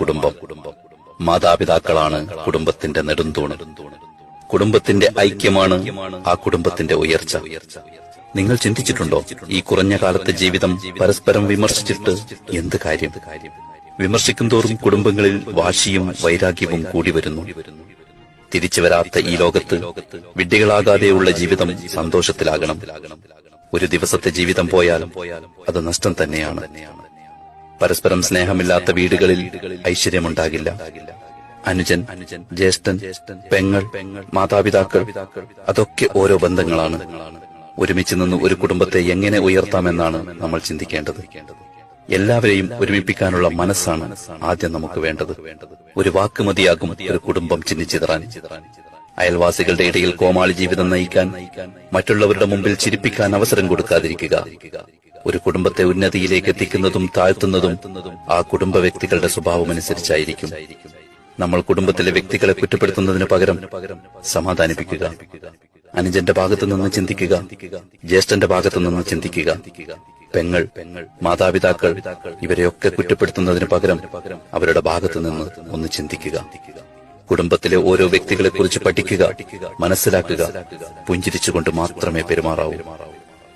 കുടുംബം. മാതാപിതാക്കളാണ് കുടുംബത്തിന്റെ നെടുന്തൂണ്. കുടുംബത്തിന്റെ ഐക്യമാണ് ആ കുടുംബത്തിന്റെ ഉയർച്ച. നിങ്ങൾ ചിന്തിച്ചിട്ടുണ്ടോ? ഈ കുറഞ്ഞ കാലത്തെ ജീവിതം പരസ്പരം വിമർശിച്ചിട്ട് എന്ത് കാര്യം? വിമർശിക്കും തോറും കുടുംബങ്ങളിൽ വാശിയും വൈരാഗ്യവും കൂടി വരുന്നു. തിരിച്ചു വരാത്ത ഈ ലോകത്ത് വിഡ്ഢികളാകാതെയുള്ള ജീവിതം സന്തോഷത്തിലാകണം. ഒരു ദിവസത്തെ ജീവിതം പോയാലും അത് നഷ്ടം തന്നെയാണ്. പരസ്പരം സ്നേഹമില്ലാത്ത വീടുകളിൽ ഐശ്വര്യമുണ്ടാകില്ല. അനുജൻ ജ്യേഷ്ഠൻ പെങ്ങൾ മാതാപിതാക്കൾ അതൊക്കെ ഓരോ ബന്ധങ്ങളാണ്. ഒരുമിച്ച് നിന്ന് ഒരു കുടുംബത്തെ എങ്ങനെ ഉയർത്താമെന്നാണ് നമ്മൾ ചിന്തിക്കേണ്ടത്. എല്ലാവരെയും ഒരുമിപ്പിക്കാനുള്ള മനസ്സാണ് ആദ്യം നമുക്ക് വേണ്ടത്. ഒരു വാക്ക് മതിയാകും ഒരു കുടുംബം ചിന്നിച്ചിതറാൻ അയൽവാസികളുടെ ഇടയിൽ കോമാളി ജീവിതം നയിക്കാൻ മറ്റുള്ളവരുടെ മുമ്പിൽ ചിരിപ്പിക്കാൻ അവസരം കൊടുക്കാതിരിക്കുക. ഒരു കുടുംബത്തെ ഉന്നതിയിലേക്ക് എത്തിക്കുന്നതും താഴ്ത്തുന്നതും ആ കുടുംബ വ്യക്തികളുടെ സ്വഭാവമനുസരിച്ചായിരിക്കും നമ്മൾ കുടുംബത്തിലെ വ്യക്തികളെ കുറ്റപ്പെടുത്തുന്നതിന് പകരം സമാധാനിപ്പിക്കുക. അനുജന്റെ ഭാഗത്തു നിന്ന് ചിന്തിക്കുക. ജ്യേഷ്ഠന്റെ ഭാഗത്തു നിന്ന് ചിന്തിക്കുക. പെങ്ങൾ മാതാപിതാക്കൾ ഇവരെയൊക്കെ കുറ്റപ്പെടുത്തുന്നതിന് പകരം അവരുടെ ഭാഗത്തു നിന്ന് ഒന്ന് ചിന്തിക്കുക. കുടുംബത്തിലെ ഓരോ വ്യക്തികളെ കുറിച്ച് പഠിക്കുക മനസ്സിലാക്കുക പുഞ്ചിരിച്ചുകൊണ്ട് മാത്രമേ പെരുമാറാവൂ.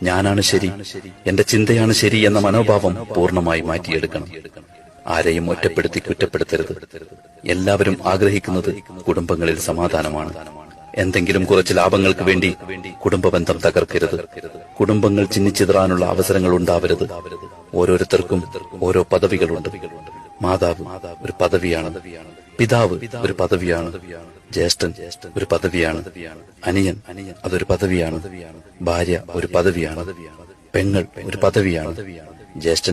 ഞാനാണ് ശരി. എന്റെ ചിന്തയാണ് ശരി എന്ന മനോഭാവം പൂർണമായി മാറ്റിയെടുക്കണം. ആരെയും ഒറ്റപ്പെടുത്തി കുറ്റപ്പെടുത്തരുത്. എല്ലാവരും ആഗ്രഹിക്കുന്നത് കുടുംബങ്ങളിൽ സമാധാനമാണ്. എന്തെങ്കിലും കുറച്ച് ലാഭങ്ങൾക്ക് വേണ്ടി കുടുംബ ബന്ധം തകർക്കരുത്. കുടുംബങ്ങൾ ചിന്നിച്ചിതറാനുള്ള അവസരങ്ങൾ ഉണ്ടാവരുത്. ഓരോരുത്തർക്കും ഓരോ പദവികളുണ്ട്. മാതാവ് ഒരു പദവിയാണ്. പിതാവ് ഒരു പദവിയാണ്. ജ്യേഷ്ഠൻ ഒരു പദവിയാണ്. അനിയൻ അതൊരു പദവിയാണ്. ഭാര്യ ഒരു പദവിയാണ്. പെങ്ങൾ ഒരു പദവിയാണ്. ജ്യേഷ്ഠൻ